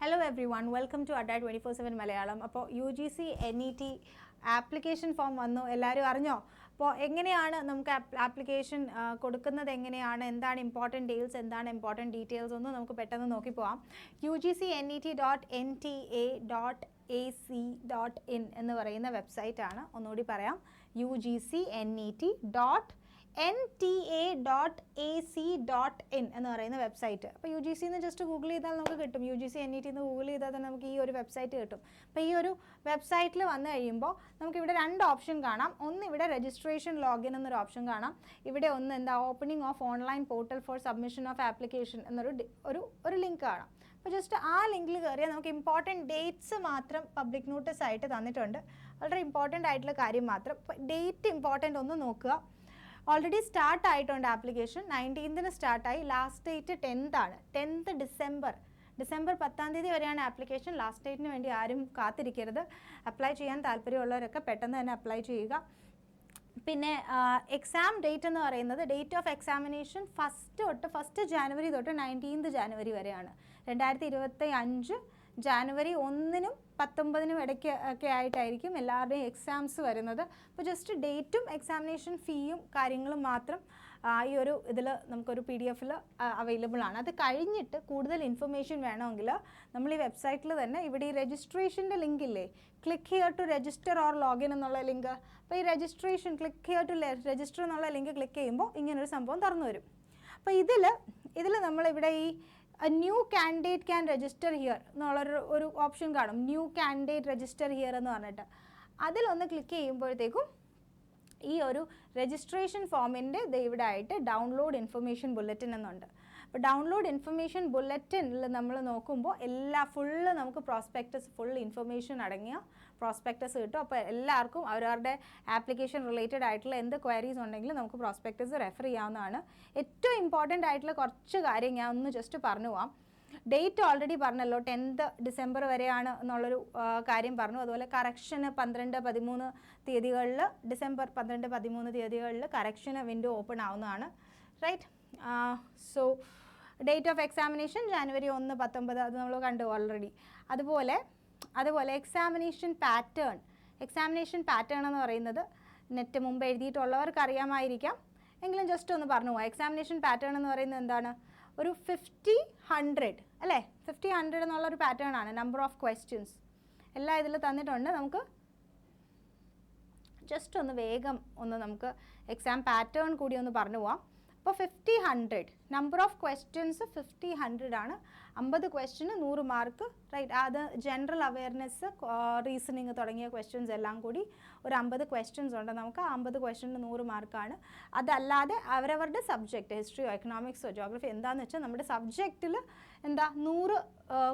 Hello everyone welcome to Adda twenty four seven Malayalam അപ്പോൾ U G C N E T application form വന്നു. എല്ലാവരും അറിഞ്ഞോ? അപ്പോൾ എങ്ങനെയാണ് നമുക്ക് ആപ്ലിക്കേഷൻ കൊടുക്കുന്നത്? എങ്ങനെയാണ്? എന്താണ് ഇമ്പോർട്ടന്റ് ഡീൽസ് എന്താണ് ഇമ്പോർട്ടന്റ് ഡീറ്റെയിൽസ് ഒന്നും നമുക്ക് പെട്ടെന്ന് നോക്കി പോവാം. U G C N E T dot N T A dot A C dot in എന്ന് പറയുന്ന വെബ്സൈറ്റാണ് ഒന്നുകൂടി പറയാം. U G C N E T dot N T A dot A C dot in എന്ന് പറയുന്ന വെബ്സൈറ്റ് അപ്പോൾ U G C എന്ന് just Google ചെയ്താൽ നമുക്ക് കിട്ടും. U G C N E T എന്ന് ഗൂഗിൾ ചെയ്താൽ തന്നെ നമുക്ക് ഈ ഒരു വെബ്സൈറ്റ് കിട്ടും. അപ്പോൾ ഈ ഒരു വെബ്സൈറ്റിൽ വന്നു കഴിയുമ്പോൾ നമുക്ക് ഇവിടെ രണ്ട് ഓപ്ഷൻ കാണാം. ഒന്ന് ഇവിടെ രജിസ്ട്രേഷൻ ലോഗിൻ എന്നൊരു ഓപ്ഷൻ കാണാം. ഇവിടെ ഒന്ന് എന്താ opening of online portal for submission of application എന്നൊരു ഒരു ഒരു ലിങ്ക് കാണാം. അപ്പോൾ ജസ്റ്റ് ആ ലിങ്കിൽ കയറിയാൽ നമുക്ക് ഇമ്പോർട്ടന്റ് ഡേറ്റ്സ് മാത്രം പബ്ലിക് നോട്ടീസ് ആയിട്ട് തന്നിട്ടുണ്ട്. വളരെ ഇമ്പോർട്ടന്റ് ആയിട്ടുള്ള കാര്യം മാത്രം. ഡേറ്റ് ഇമ്പോർട്ടന്റ് ഒന്ന് നോക്കുക. ഓൾറെഡി സ്റ്റാർട്ട് ആയിട്ടുണ്ട് ആപ്ലിക്കേഷൻ നയന്റീൻത്തിന് സ്റ്റാർട്ടായി ലാസ്റ്റ് ഡേറ്റ് ടെൻത്ത് ആണ്. ടെൻത്ത് ഡിസംബർ ഡിസംബർ പത്താം തീയതി വരെയാണ് ആപ്ലിക്കേഷൻ ലാസ്റ്റ് ഡേറ്റിന് വേണ്ടി ആരും കാത്തിരിക്കരുത്. അപ്ലൈ ചെയ്യാൻ താല്പര്യമുള്ളവരൊക്കെ പെട്ടെന്ന് തന്നെ അപ്ലൈ ചെയ്യുക. പിന്നെ എക്സാം ഡേറ്റ് എന്ന് പറയുന്നത് ഡേറ്റ് ഓഫ് എക്സാമിനേഷൻ ഫസ്റ്റ് തൊട്ട് ഫസ്റ്റ് ജാനുവരി തൊട്ട് നയന്റീൻത് ജാനുവരി വരെയാണ്. രണ്ടായിരത്തി ഇരുപത്തി അഞ്ച് ജാനുവരി ഒന്നിനും പത്തൊമ്പതിനും ഇടയ്ക്ക് ഒക്കെ ആയിട്ടായിരിക്കും എല്ലാവരുടെയും എക്സാംസ് വരുന്നത്. അപ്പോൾ ജസ്റ്റ് ഡേറ്റും എക്സാമിനേഷൻ ഫീയും കാര്യങ്ങളും മാത്രം ഈ ഒരു ഇതിൽ നമുക്കൊരു പി ഡി എഫിൽ അവൈലബിൾ ആണ്. അത് കഴിഞ്ഞിട്ട് കൂടുതൽ ഇൻഫർമേഷൻ വേണമെങ്കിൽ നമ്മൾ ഈ വെബ്സൈറ്റിൽ തന്നെ ഇവിടെ ഈ രജിസ്ട്രേഷന്റെ ലിങ്ക് ഇല്ലേ? Click here to register or login എന്നുള്ള ലിങ്ക് അപ്പോൾ ഈ registration click here to register എന്നുള്ള ലിങ്ക് ക്ലിക്ക് ചെയ്യുമ്പോൾ ഇങ്ങനൊരു സംഭവം തുറന്നു വരും. അപ്പോൾ ഇതിൽ ഇതിൽ നമ്മളിവിടെ ഈ new candidate can register here എന്നുള്ളൊരു ഒരു ഓപ്ഷൻ കാണും. ന്യൂ കാൻഡിഡേറ്റ് രജിസ്റ്റർ ഹിയർ എന്ന് പറഞ്ഞിട്ട്. അതിലൊന്ന് ക്ലിക്ക് ചെയ്യുമ്പോഴത്തേക്കും ഈ ഒരു രജിസ്ട്രേഷൻ ഫോമിന്റെ ഇവിടെ ആയിട്ട് ഡൗൺലോഡ് ഇൻഫർമേഷൻ ബുള്ളറ്റിൻ എന്നുണ്ട്. അപ്പോൾ ഡൗൺലോഡ് ഇൻഫർമേഷൻ ബുള്ളറ്റിനിൽ നമ്മൾ നോക്കുമ്പോൾ എല്ലാ ഫുള്ള് നമുക്ക് പ്രോസ്പെക്ടസ് ഫുൾ ഇൻഫർമേഷൻ അടങ്ങിയ പ്രോസ്പെക്ടസ് കിട്ടും. അപ്പോൾ എല്ലാവർക്കും അവരവരുടെ ആപ്ലിക്കേഷൻ റിലേറ്റഡ് ആയിട്ടുള്ള എന്ത് ക്വയറീസ് ഉണ്ടെങ്കിലും നമുക്ക് പ്രോസ്പെക്ടസ് റെഫർ ചെയ്യാവുന്നതാണ്. ഏറ്റവും ഇമ്പോർട്ടന്റ് ആയിട്ടുള്ള കുറച്ച് കാര്യം ഞാൻ ഒന്ന് ജസ്റ്റ് പറഞ്ഞു പോവാം. ഡേറ്റ് ഓൾറെഡി പറഞ്ഞല്ലോ ടെൻത്ത് ഡിസംബർ വരെയാണ് എന്നുള്ളൊരു കാര്യം പറഞ്ഞു. അതുപോലെ കറക്ഷന് പന്ത്രണ്ട് പതിമൂന്ന് തീയതികളിൽ ഡിസംബർ പന്ത്രണ്ട് പതിമൂന്ന് തീയതികളിൽ കറക്ഷന് വിൻഡോ ഓപ്പൺ ആവുന്നതാണ്. Right so date of examination January ഒന്ന് പത്തൊമ്പത് അത് നമ്മൾ കണ്ടു ഓൾറെഡി അതുപോലെ അതുപോലെ എക്സാമിനേഷൻ പാറ്റേൺ എക്സാമിനേഷൻ പാറ്റേൺ എന്ന് പറയുന്നത് നെറ്റ് മുമ്പ് എഴുതിയിട്ടുള്ളവർക്ക് അറിയാമായിരിക്കാം എങ്കിലും ജസ്റ്റ് ഒന്ന് പറഞ്ഞു പോവാം. എക്സാമിനേഷൻ പാറ്റേൺ എന്ന് പറയുന്നത് എന്താണ്? ഒരു ഫിഫ്റ്റി ഹൺഡ്രഡ് അല്ലേ? ഫിഫ്റ്റി ഹൺഡ്രഡ് എന്നുള്ള ഒരു പാറ്റേൺ ആണ്. നമ്പർ ഓഫ് ക്വസ്റ്റ്യൻസ് എല്ലാം ഇതിൽ തന്നിട്ടുണ്ട്. നമുക്ക് ജസ്റ്റ് ഒന്ന് വേഗം ഒന്ന് നമുക്ക് എക്സാം പാറ്റേൺ കൂടി ഒന്ന് പറഞ്ഞു പോവാം. അപ്പോൾ fifty hundred number of questions fifty hundred ആണ്. അമ്പത് ക്വസ്റ്റ്യന് നൂറ് മാർക്ക് റൈറ്റ് അത് ജനറൽ അവയർനെസ് റീസണിങ് തുടങ്ങിയ ക്വസ്റ്റ്യൻസ് എല്ലാം കൂടി ഒരു അമ്പത് ക്വസ്റ്റ്യൻസ് ഉണ്ട്. നമുക്ക് ആ അമ്പത് ക്വസ്റ്റ്യന് നൂറ് മാർക്കാണ് അതല്ലാതെ അവരവരുടെ സബ്ജക്റ്റ് ഹിസ്റ്ററിയോ എക്കണോമിക്സോ ജോഗ്രഫി എന്താണെന്ന് വെച്ചാൽ നമ്മുടെ സബ്ജക്റ്റിൽ എന്താ നൂറ്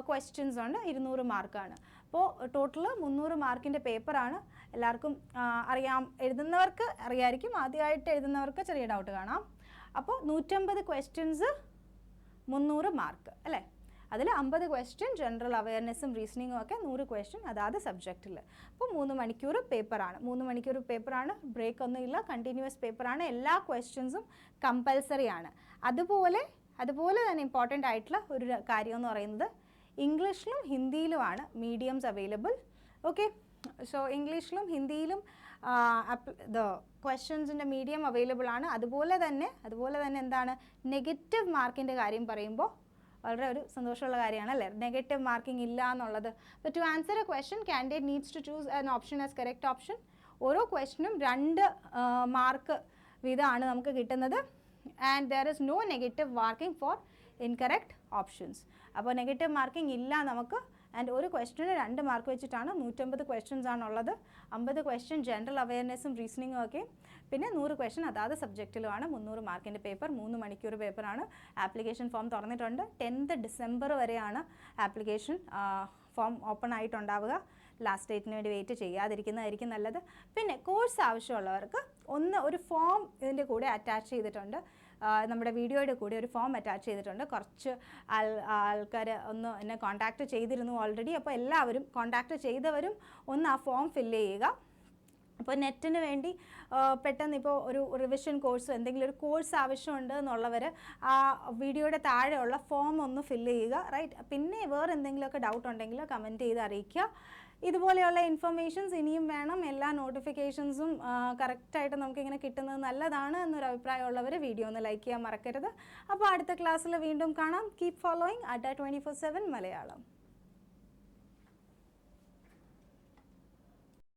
ക്വസ്റ്റ്യൻസ് ഉണ്ട്. ഇരുന്നൂറ് മാർക്കാണ് അപ്പോൾ ടോട്ടൽ മുന്നൂറ് മാർക്കിന്റെ പേപ്പറാണ് എല്ലാവർക്കും അറിയാം. എഴുതുന്നവർക്ക് അറിയായിരിക്കും. ആദ്യമായിട്ട് എഴുതുന്നവർക്ക് ചെറിയ ഡൗട്ട് കാണാം. അപ്പോൾ നൂറ്റമ്പത് ക്വസ്റ്റ്യൻസ് മുന്നൂറ് മാർക്ക് അല്ലേ? അതിൽ അമ്പത് ക്വസ്റ്റ്യൻ ജനറൽ അവയർനെസ്സും റീസണിങ്ങും ഒക്കെ നൂറ് ക്വസ്റ്റ്യൻ അതാത് സബ്ജക്റ്റിൽ അപ്പോൾ മൂന്ന് മണിക്കൂർ പേപ്പറാണ് മൂന്ന് മണിക്കൂർ പേപ്പറാണ് ബ്രേക്ക് ഒന്നുമില്ല കണ്ടിന്യൂസ് പേപ്പറാണ് എല്ലാ ക്വസ്റ്റ്യൻസും കമ്പൽസറി ആണ്. അതുപോലെ അതുപോലെ തന്നെ ഇമ്പോർട്ടന്റ് ആയിട്ടുള്ള ഒരു കാര്യം എന്ന് പറയുന്നത് ഇംഗ്ലീഷിലും ഹിന്ദിയിലുമാണ് മീഡിയംസ് അവൈലബിൾ ഓക്കെ സോ ഇംഗ്ലീഷിലും ഹിന്ദിയിലും ദ ക്വസ്റ്റ്യൻസിന്റെ മീഡിയം അവൈലബിൾ ആണ്. അതുപോലെ തന്നെ അതുപോലെ തന്നെ എന്താണ്? നെഗറ്റീവ് മാർക്കിന്റെ കാര്യം പറയുമ്പോൾ വളരെ ഒരു സന്തോഷമുള്ള കാര്യമാണ് അല്ലേ? നെഗറ്റീവ് മാർക്കിംഗ് ഇല്ല എന്നുള്ളത്. ഇപ്പോൾ to answer a question candidate needs to choose an option as correct option ഓരോ ക്വസ്റ്റിനും രണ്ട് മാർക്ക് വീതമാണ് നമുക്ക് കിട്ടുന്നത്. And there is no negative marking for incorrect options അപ്പോൾ നെഗറ്റീവ് മാർക്കിംഗ് ഇല്ല നമുക്ക് ആൻഡ് ഒരു ക്വസ്റ്റിന് രണ്ട് മാർക്ക് വെച്ചിട്ടാണ് നൂറ്റമ്പത് ക്വസ്റ്റ്യൻസ് ആണുള്ളത്. അമ്പത് ക്വസ്റ്റ്യൻ ജനറൽ അവയർനെസ്സും റീസണിങ്ങും ഒക്കെ. പിന്നെ നൂറ് ക്വസ്റ്റ്യൻ അതാത് സബ്ജക്റ്റിലുമാണ് മുന്നൂറ് മാർക്കിന്റെ പേപ്പർ മൂന്ന് മണിക്കൂർ പേപ്പറാണ് ആപ്ലിക്കേഷൻ ഫോം തുറന്നിട്ടുണ്ട്. ടെൻത്ത് ഡിസംബർ വരെയാണ് ആപ്ലിക്കേഷൻ ഫോം ഓപ്പൺ ആയിട്ടുണ്ടാവുക. ലാസ്റ്റ് ഡേറ്റിന് വേണ്ടി വെയിറ്റ് ചെയ്യാതിരിക്കുന്നതായിരിക്കും നല്ലത്. പിന്നെ കോഴ്സ് ആവശ്യമുള്ളവർക്ക് ഒന്ന് ഒരു ഫോം ഇതിന്റെ കൂടെ അറ്റാച്ച് ചെയ്തിട്ടുണ്ട്. നമ്മുടെ വീഡിയോയുടെ കൂടെ ഒരു ഫോം അറ്റാച്ച് ചെയ്തിട്ടുണ്ട്. കുറച്ച് ആൾ ആൾക്കാർ ഒന്ന് എന്നെ കോൺടാക്റ്റ് ചെയ്തിരുന്നു ഓൾറെഡി അപ്പോൾ എല്ലാവരും കോൺടാക്റ്റ് ചെയ്തവരും ഒന്ന് ആ ഫോം ഫില്ല് ചെയ്യുക. അപ്പോൾ നെറ്റിന് വേണ്ടി പെട്ടെന്ന് ഇപ്പോൾ ഒരു റിവിഷൻ കോഴ്സോ എന്തെങ്കിലും ഒരു കോഴ്സ് ആവശ്യമുണ്ട് എന്നുള്ളവർ ആ വീഡിയോയുടെ താഴെയുള്ള ഫോം ഒന്ന് ഫില്ല് ചെയ്യുക റൈറ്റ്? പിന്നെ വേറെ എന്തെങ്കിലുമൊക്കെ ഡൗട്ട് ഉണ്ടെങ്കിൽ കമന്റ് ചെയ്ത് അറിയിക്കുക. ഇതുപോലെയുള്ള ഇൻഫർമേഷൻസ് ഇനിയും വേണം. എല്ലാ നോട്ടിഫിക്കേഷൻസും കറക്റ്റായിട്ട് നമുക്കിങ്ങനെ കിട്ടുന്നത് നല്ലതാണ് എന്നൊരു അഭിപ്രായമുള്ളവർ വീഡിയോ ഒന്ന് ലൈക്ക് ചെയ്യാൻ മറക്കരുത്. അപ്പോൾ അടുത്ത ക്ലാസ്സിൽ വീണ്ടും കാണാം. Keep following Adda twenty four seven Malayalam.